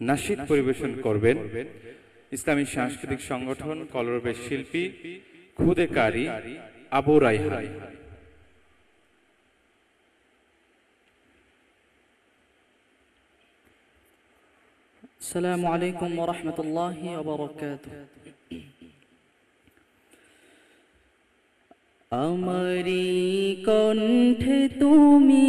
নাশিদ পরিবেশন করবেন ইসলামী সাংস্কৃতিক সংগঠন কলরবের শিল্পী খুদে কারি আবু রাইহান السلام عليكم ورحمة الله وبركاته আমারি কণ্ঠে তুমি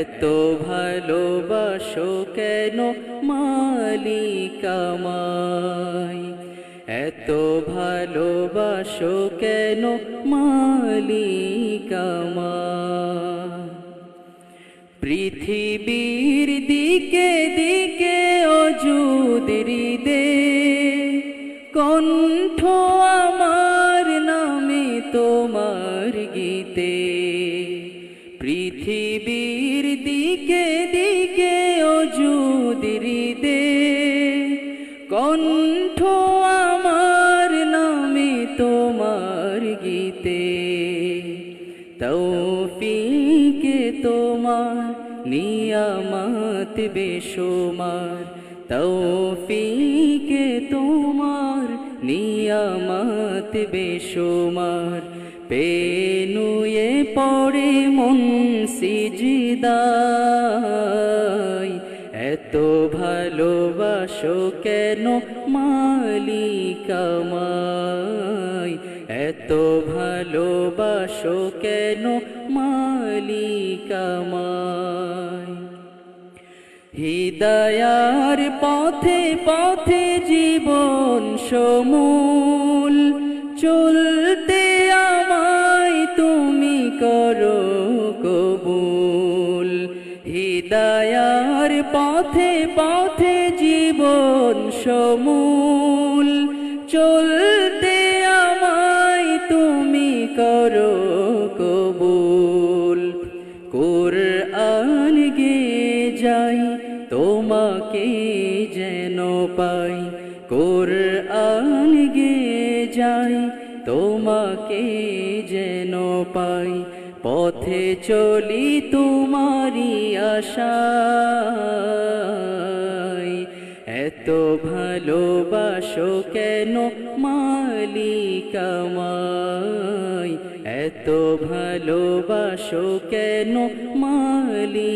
এত ভালোবাসো কেন মালিক আমায়? এত ভালোবাসো কেন মালিক আমায়? পৃথিবীর দিকে দিকে অজুদরি দে কণ্ঠ আমার নামে তোমার গীতে। পৃথিবীর গীতে। তৌফিকে তোমার, নিয়ামত বেশুমার। তৌফিকে তোমার, নিয়ামত বেশুমার। পেনুয়ে পড়ে মন সিজিদাই এত ভালোবাসো কেন মালিক ভালোবাসো কেন মালিক আমায় হৃদয়ার পথে পথে জীবন সমূল, চলতে আমায় তুমি করো কবুল। হৃদয়ার পথে পথে জীবন সমূল, চলতে আমায় তুমি করো যাই, তোমাকে যেন পাই। কোরআন গে যাই, তোমাকে যেন পাই। পথে চলি তোমারি আশায়। এত ভালোবাসো কেন মালিক আমায়? এত ভালোবাসো কেন মালিক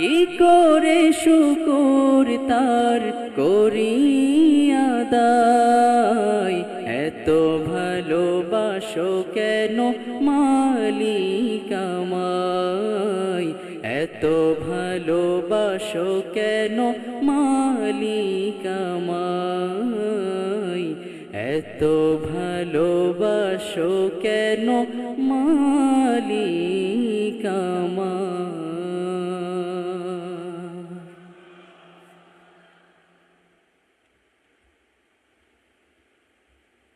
কি করে শুকুর তার করিয়াদাই এত ভালোবাসো কেন মালিক আমায় এত ভালোবাসো কেন মালিক আমায় এত ভালোবাসো কেন মালিক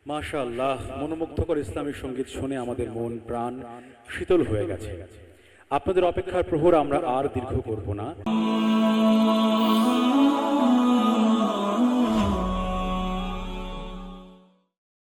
আমায় মাশা আল্লাহ মনোমুগ্ধকর ইসলামী সংগীত শুনে আমাদের মন, প্রাণ শীতল হয়ে গেছে। আপনাদের অপেক্ষার প্রহর আমরা আর দীর্ঘ করব না।